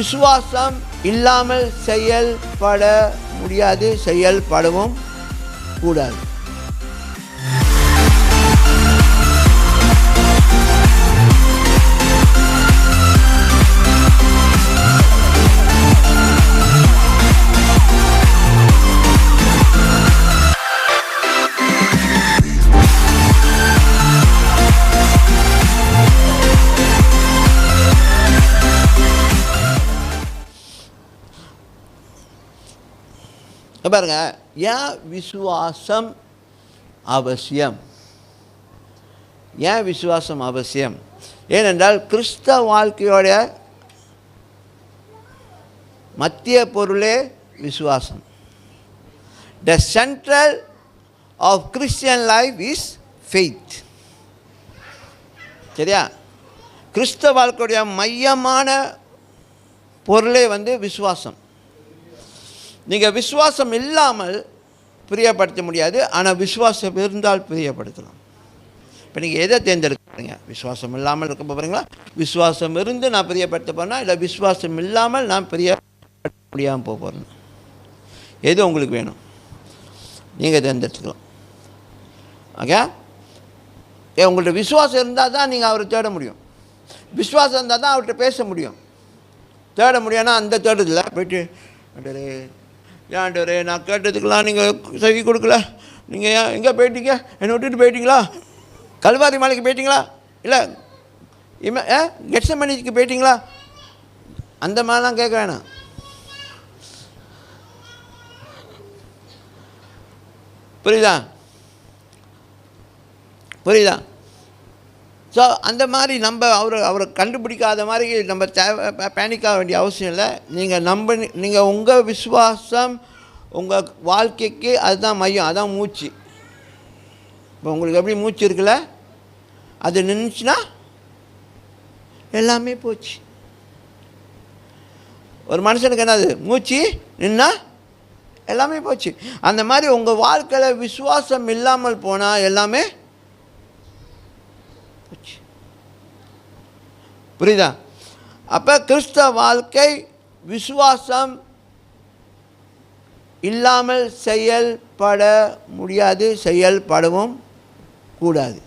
விசுவாசம் இல்லாமல் செயல்பட முடியாது செயல்படவும் கூடாது. பாருங்க. ஏன் விசுவாசம் அவசியம். ஏன் விசுவாசம் அவசியம். ஏனென்றால் கிறிஸ்தவ வாழ்க்கையோட மத்திய பொருளே விசுவாசம். The central of Christian life is faith சரியா? கிறிஸ்தவ வாழ்க்கையுடைய மையமான பொருளே வந்து விசுவாசம். நீங்கள் விசுவாசம் இல்லாமல் பிரியப்படுத்த முடியாது ஆனால் விசுவாசம் இருந்தால் பிரியப்படுத்தலாம். இப்போ நீங்கள் எதை தேர்ந்தெடுக்கிறீங்க? விசுவாசம் இல்லாமல் இருக்க போகிறீங்களா விசுவாசம் இருந்து நான் பிரியப்படுத்த போகிறேன்னா இல்லை விசுவாசம் இல்லாமல் நான் பிரியப்படுத்த முடியாமல் போக போகிறேன் எது உங்களுக்கு வேணும்? நீங்கள் தேர்ந்தெடுத்துக்கலாம். ஓகே ஏ உங்கள்கிட்ட விசுவாசம் இருந்தால் தான் நீங்கள் அவரை தேட முடியும். விசுவாசம் இருந்தால் தான் அவர்கிட்ட பேச முடியும். தேட முடியும்னா அந்த தேடுதில்ல போயிட்டு ஏன்டரே நான் கேட்டதுக்கெல்லாம் நீங்கள் செவி கொடுக்கல. நீங்கள் ஏன் எங்கே போயிட்டீங்க? என்னை விட்டுட்டு போயிட்டீங்களா? கல்வாரி மலைக்கு போயிட்டீங்களா? இல்லை இம ஏ கெட்சமணிக்கு போயிட்டீங்களா? அந்த மாதிரிலாம் கேட்க வேணாம். புரியுதா? புரியுதா? ஸோ அந்த மாதிரி நம்ம அவரை அவரை கண்டுபிடிக்காத மாதிரி நம்ம தேவை பயணிக்க வேண்டிய அவசியம் இல்லை. நீங்கள் நம்ப நீங்கள் உங்கள் விசுவாசம் உங்கள் வாழ்க்கைக்கு அதுதான் மையம் அதுதான் மூச்சு. இப்போ உங்களுக்கு எப்படி மூச்சு இருக்குல்ல? அது நின்றுச்சுன்னா எல்லாமே போச்சு. ஒரு மனுஷனுக்கு என்னது? மூச்சு நின்னா எல்லாமே போச்சு. அந்த மாதிரி உங்கள் வாழ்க்கையில் விசுவாசம் இல்லாமல் போனால் எல்லாமே போச்சு. புரியுதா? அப்போ கிறிஸ்தவ வாழ்க்கை விசுவாசம் இல்லாமல் செயல்பட முடியாது செயல்படவும் கூடாது.